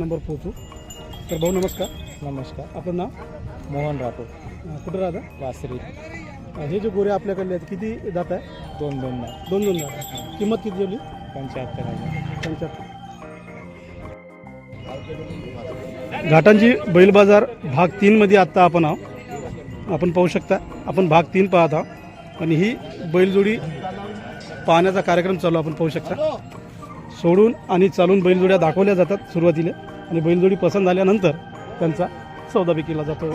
Number पोहोचू तर भाऊ नमस्कार. नमस्कार. आपलं नाव? मोहन राठोड. अं, कुठं राहता? वासरी. अं, हे जे गोरे आपल्याकडले आहेत किती जात आहे? दोन दोन ना दोन दोन जात. किंमत किती जेवली पंच्याहत्तर हजार. पंच्याहत्तर. घाटांची बैल बाजार भाग तीनमध्ये आत्ता आपण आहो आपण पाहू शकता आपण भाग तीन पाहत आहोत. आणि ही बैलजोडी पाहण्याचा कार्यक्रम चालू आपण पाहू शकता. सोडून आणि चालून बैलजोड्या दाखवल्या जातात सुरुवातीला. आणि बैलजोडी पसंत झाल्यानंतर त्यांचा सौदा विकला जातो.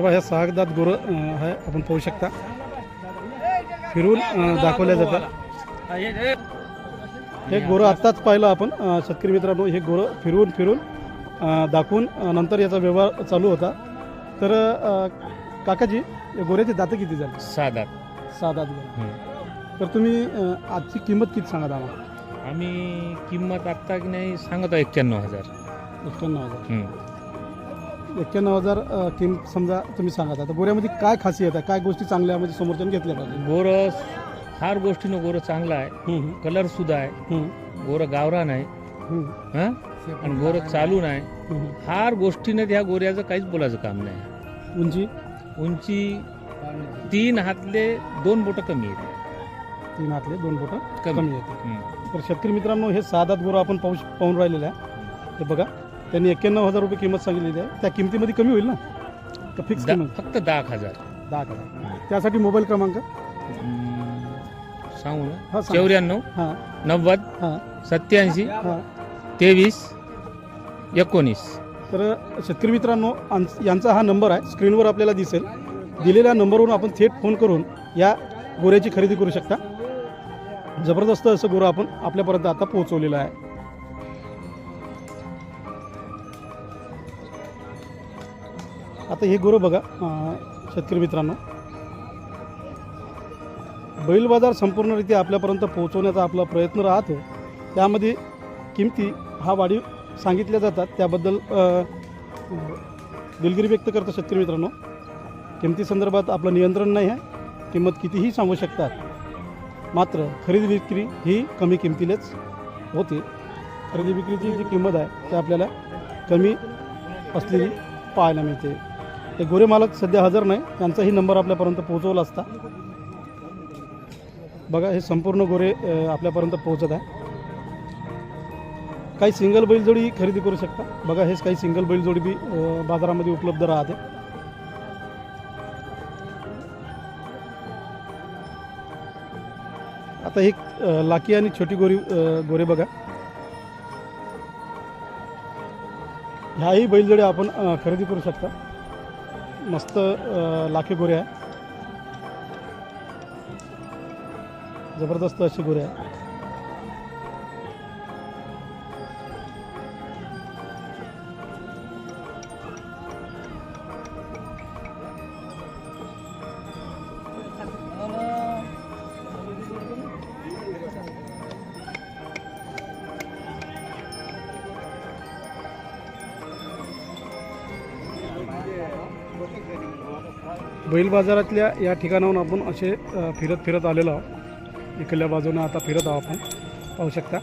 तेव्हा ह्या सहागदात गोरं आहे आपण पाहू शकता. फिरून दाखवल्या जातात. हे गोरं आत्ताच पाहिलं आपण शेतकरी मित्रांनो हे गोरं फिरवून फिरून अं, दाखवून नंतर याचा व्यवहार चालू होता. तर काकाजी या गोऱ्याची दातं किती झाली? साधात सात आठ झाली. तर तुम्ही आजची किंमत किती सांगा आम्हाला? आम्ही किंमत आत्ता की नाही सांगतो एक्क्याण्णव हजार. एक्क्याण्णव हजार. एक्क्याण्णव हजार किंमत समजा तुम्ही सांगा आता गोऱ्यामध्ये काय खासियत आहे? काय गोष्टी चांगल्या म्हणजे समोरच्याने घेतल्या पाहिजे? गोरं फार गोष्टीनं गोरं चांगलं आहे. हम्म, कलर सुद्धा आहे. हम्म, गोरं गावरान आहे. हम्म, हं? आणि गोरं चालून आहे हम्म. फार गोष्टीनं त्या गोऱ्याचं काहीच बोलायचं काम नाही. उंची? उंची तीन हातले दोन बोटं कमी आहेत. तीन हातले दोन बोटं कमी. येते हम्म. तर शेतकरी मित्रांनो हे आठ गोरं आपण पाहू पाहून राहिलेलं आहे. हे बघा. त्यांनी एक्क्याण्णव हजार रुपये किंमत सांगितलेली आहे. त्या किमतीमध्ये कमी होईल ना? का फिक्स दा- किंमत? फक्त दहा एक हजार. दहा हजार. त्यासाठी मोबाईल क्रमांक. सांगू ना? हा सांग. चौऱ्याण्णव हां. नव्वद हां. सत्याऐंशी हां. तेवीस एकोणीस. तर शेतकरी मित्रांनो आम- यांचा हा नंबर आहे. स्क्रीनवर आपल्याला दिसेल. दिलेल्या नंबरवरून आपण थेट फोन करून या गोऱ्याची खरेदी करू शकता. जबरदस्त असं गोरं आपण आपल्यापर्यंत आता पोहोचवलेलं आहे. आता हे गुरु बघा शेतकरी मित्रांनो. बैल बाजार संपूर्णरित्या आपल्यापर्यंत पोहोचवण्याचा आपला प्रयत्न राहतो. त्यामध्ये किमती हा वाढीव सांगितल्या जातात. त्याबद्दल दिलगिरी व्यक्त करतो शेतकरी मित्रांनो. किमती संदर्भात आपलं नियंत्रण नाही आहे. किंमत कितीही सांगू शकतात. मात्र खरेदी विक्री ही कमी किमतीलाच होते. खरेदी विक्रीची जी किंमत आहे ती आपल्याला कमी असलेली पाहायला मिळते. ते गोरे मालक सध्या हजर नाही. त्यांचाही नंबर आपल्यापर्यंत पोहोचवला असता. बघा हे संपूर्ण गोरे आपल्यापर्यंत पोहोचत आहे. काही सिंगल बैलजोडी खरेदी करू शकता. बघा हेच काही सिंगल बैलजोडी बी बाजारामध्ये उपलब्ध राहते. आता एक लाकी आणि छोटी गोरी गोरे बघा. ह्याही बैलजोड्या आपण खरेदी करू शकता. मस्त लाखी गोऱ्या जबरदस्त अशी गोऱ्या बैल बाजारातल्या या ठिकाणाहून आपण असे फिरत फिरत आलेलो आहोत. इकडल्या बाजूनं आता फिरत आहोत आपण. पाहू शकता.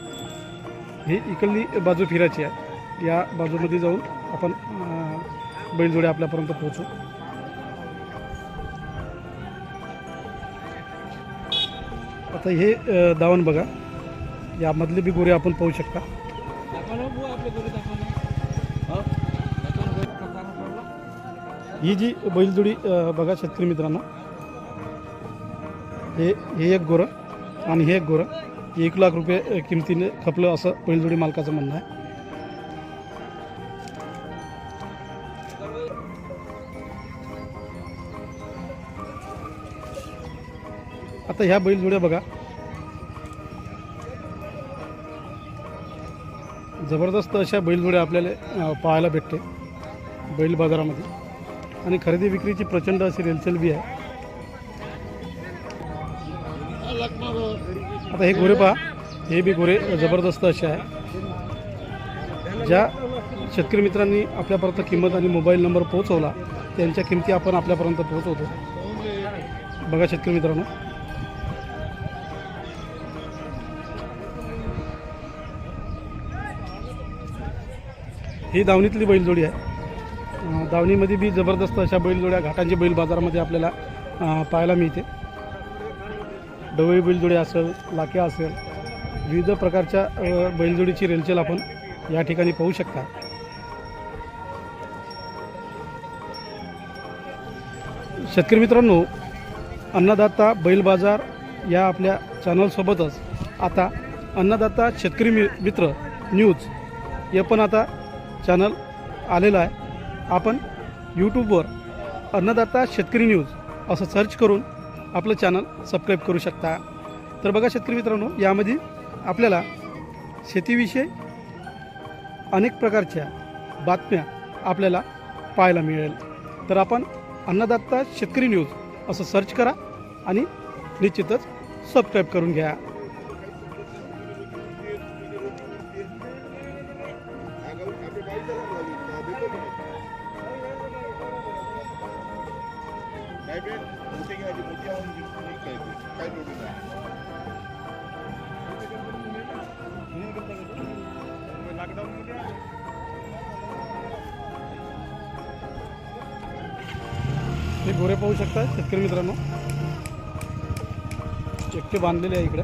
ही इकडली बाजू फिरायची आहे. या बाजूमध्ये जाऊन आपण बैलजोडे बैलजोड्या आपल्यापर्यंत पोहोचू. आता हे दावण बघा. यामधले बी गोरे आपण पाहू शकता. ही जी बैलजोडी बघा शेतकरी मित्रांनो. हे हे एक गोरं आणि हे एक गोरं. एक लाख रुपये किमतीने खपलं असं बैलजोडी मालकाचं म्हणणं आहे. आता ह्या बैलजोड्या बघा. जबरदस्त अशा बैलजोड्या आपल्याला पाहायला भेटते बैल बाजारामध्ये. आणि खरेदी विक्रीची प्रचंड अशी रेलचेल बी आहे. आता हे गोरे पहा. हे बी गोरे जबरदस्त असे आहे. ज्या शेतकरी मित्रांनी आपल्यापर्यंत किंमत आणि मोबाईल नंबर पोहोचवला त्यांच्या किमती आपण आपल्यापर्यंत पोहोचवतो. बघा शेतकरी मित्रांनो. ही दावणीतली बैलजोडी आहे. दावणीमध्ये बी जबरदस्त अशा बैलजोड्या घाटांची बैल बाजारामध्ये आपल्याला पाहायला मिळते. डवळी बैलजोडी असेल लाक्या असेल विविध प्रकारच्या बैलजोडीची रेलचेल आपण या ठिकाणी पाहू शकता. शेतकरी मित्रांनो अन्नदाता बैल बाजार या आपल्या चॅनलसोबतच आता अन्नदाता शेतकरी मि मित्र न्यूज हे पण आता चॅनल आलेलं आहे. आपण यूट्यूबवर अन्नदाता शेतकरी न्यूज असं सर्च करून आपलं चॅनल सबस्क्राईब करू शकता. तर बघा शेतकरी मित्रांनो यामध्ये आपल्याला शेतीविषयी अनेक प्रकारच्या बातम्या आपल्याला पाहायला मिळेल. तर आपण अन्नदाता शेतकरी न्यूज असं सर्च करा आणि निश्चितच सबस्क्राईब करून घ्या. हे गोरे पाहू शकता शेतकरी मित्रांनो. चक्के बांधलेले आहे इकडे.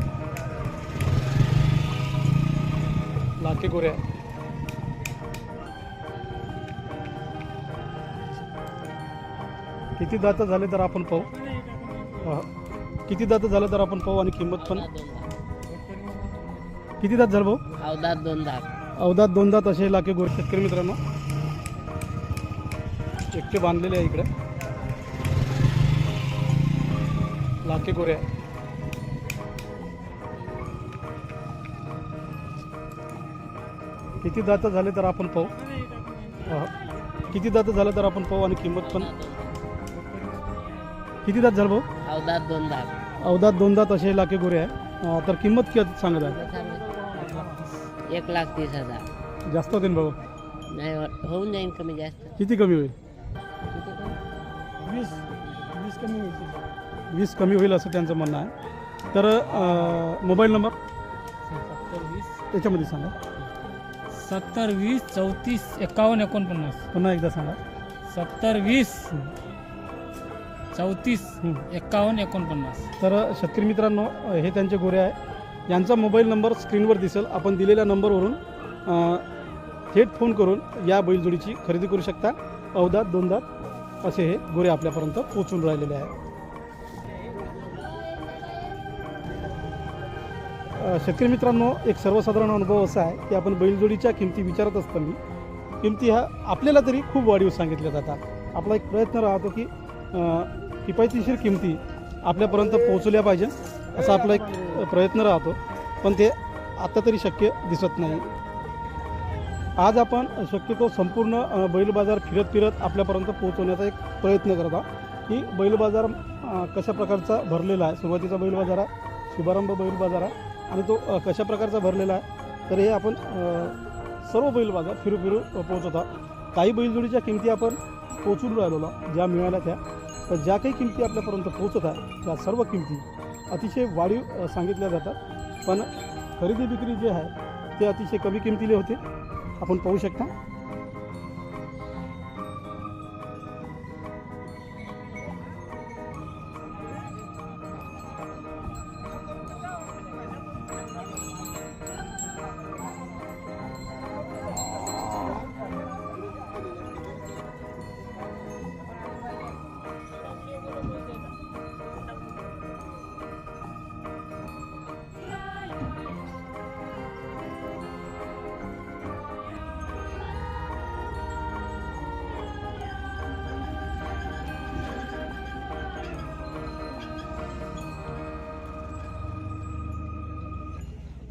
लाखे गोरे आहे किती दात झाले तर आपण पाहू. किती दात झालं तर आपण पाहू आणि किंमत पण? किती दात झालं भाऊ? अवधात दोन दात. अवधात दोन दात असे लाखे गोरे शेतकरी मित्रांनो. चक्के बांधलेले आहे इकडे. गोरे आहे किती दात झाले तर आपण पाहू. किती दात झालं तर आपण पाहू आणि किंमत पण? किती दात झालं भाऊ? अवधात दोन दात. अवधात दोन दात असे लाखे गोरे आहे. तर किंमत किती सांगत आहे एक लाख तीस हजार. जास्त होते ना भाऊ? नाही होऊन जाईन कमी जास्त. किती कमी होईल? वीस. वीस कमी होईल. वीस कमी होईल असं त्यांचं म्हणणं आहे. तर मोबाईल नंबर? सत्तर वीस. त्याच्यामध्ये सांगा. सत्तर वीस चौतीस एकावन्न एकोणपन्नास. पुन्हा एकदा सांगा. सत्तर वीस. चौतीस. एकावन्न एकोणपन्नास. तर शेतकरी मित्रांनो हे त्यांचे गोरे आहे. यांचा मोबाईल नंबर स्क्रीनवर दिसेल. आपण दिलेल्या नंबरवरून थेट फोन करून या बैलजोडीची खरेदी करू शकता. अवधात दोनदात असे हे गोरे आपल्यापर्यंत पोचून राहिलेले आहे शेतकरी मित्रांनो एक सर्वसाधारण अनुभव असा आहे की आपण बैलजोडीच्या किमती विचारत असताना किमती ह्या आपल्याला तरी खूप वाढीव सांगितल्या जातात. आपला एक प्रयत्न राहतो की किफायतीशीर किफायतशीर किमती आपल्यापर्यंत पोहोचल्या पाहिजे असा आपला एक प्रयत्न राहतो. पण ते आता तरी शक्य दिसत नाही. आज आपण शक्यतो संपूर्ण बैल बाजार फिरत फिरत आपल्यापर्यंत पोहोचवण्याचा एक प्रयत्न करत आहोत. की बैल बाजार कशा प्रकारचा भरलेला आहे? सुरुवातीचा बैल बाजार आहे शुभारंभ बैल बाजार आहे आणि तो कशा प्रकारचा भरलेला आहे? तर हे आपण सर्व बैल बाजार फिरू फिरू अ, पोहोचत आहोत. काही बैलजोडीच्या किमती आपण पोचून राहिलेलो ज्या मिळाल्या त्या. तर ज्या काही किमती आपल्यापर्यंत पोहोचत आहे त्या सर्व किमती अतिशय वाढीव सांगितल्या जातात. पण खरेदी विक्री जे आहे ते अतिशय कमी किमतीले होते. आपण पाहू शकता.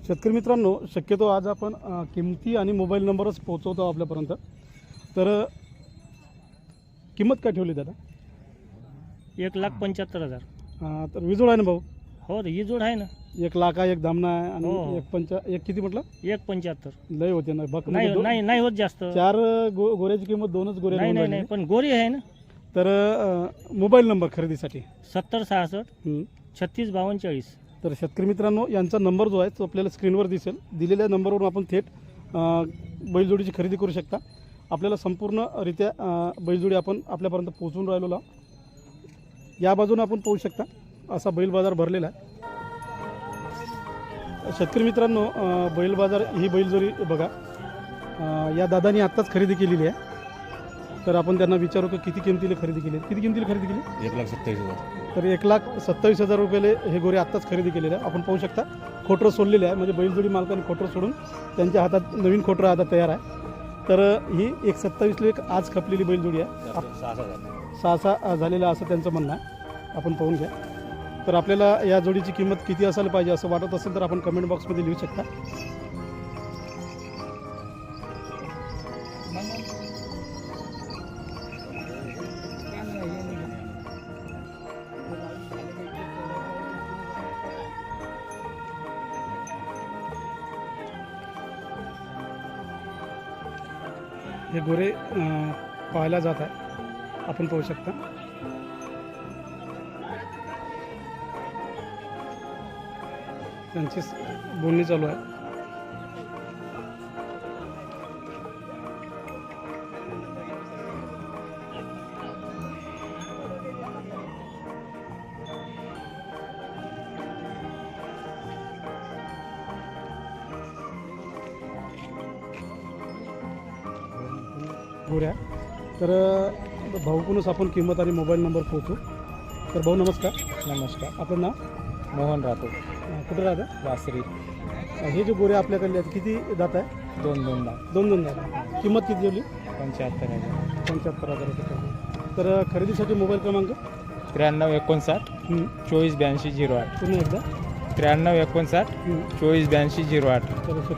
शेतकरी मित्रांनो शक्यतो आज आपण किमती आणि मोबाईल नंबरच पोहोचवतो आपल्यापर्यंत. तर किंमत काय ठेवली दादा? एक लाख पंच्याहत्तर हजार. अ, तर विजोड आहे ना भाऊ? हो रे ही जोड आहे ना. एक लाख आहे एक दामना आहे हो. आणि एक पंचा एक किती म्हटलं? एक पंच्याहत्तर. लय होते ना बघ नाही नाही नाही होत जास्त. चार गो गोऱ्याची किंमत दोनच गोऱ्या नाही नाही नाही. पण गोरी आहे ना. तर अं, मोबाईल नंबर खरेदीसाठी. सत्तर सहासष्ट हं. छत्तीस बावन्न चाळीस. तर शेतकरी मित्रांनो यांचा नंबर जो आहे तो आपल्याला स्क्रीनवर दिसेल. दिलेल्या नंबरवरून आपण थेट बैलजोडीची खरेदी करू शकता. आपल्याला संपूर्णरित्या बैलजोडी आपण आपल्यापर्यंत पोहोचून राहिलो या बाजूने आपण पोहू शकता असा बैल बाजार भरलेला आहे. शेतकरी मित्रांनो बैल बाजार ही बैलजोडी बघा. या दादानी आत्ताच खरेदी केलेली आहे. तर आपण त्यांना विचारू की किती किमतीला खरेदी केली. किती किमतीला खरेदी केली एक लाख सत्तावीस हजार. तर एक लाख सत्तावीस हजार रुपयाले हे गोरे आत्ताच खरेदी केलेले आहे आपण पाहू शकता खोटरं सोडलेले आहे. म्हणजे बैलजोडी मालकाने खोटरं सोडून त्यांच्या हातात नवीन खोटरं आता तयार आहे. तर ही एक सत्तावीसला एक आज खपलेली बैलजोडी आहे. आप- सहा सहा झालेला असं त्यांचं म्हणणं आहे. आपण पाहून घ्या. तर आपल्याला या जोडीची किंमत किती असायला पाहिजे असं वाटत असेल तर आपण कमेंट बॉक्समध्ये लिहू शकता. हे गोरे पाहायला जात आहे. आपण पाहू शकता. त्यांची बोलणी चालू आहे. भाऊकडूनच आपण किंमत आणि मोबाईल नंबर पोहोचू. तर भाऊ नमस्कार. नमस्कार. आपलं नाव? मोहन राहतो अ, कुठं राहतं? वासरी. हे जे गोरे आपल्याकडले आहेत किती दात आहे? दोन दोन लाख दोन दोन आहे किंमत किती जेवली पंच्याहत्तर हजार. पंच्याहत्तर हजार रुपये किंमत. तर अ, खरेदीसाठी मोबाईल क्रमांक? त्र्याण्णव एकोणसाठ हं, चोवीस ब्याऐंशी झिरो आठ. पुन्हा एकदा? त्र्याण्णव एकोणसाठ हं. चोवीस ब्याऐंशी झिरो आठ. तर शेतकरी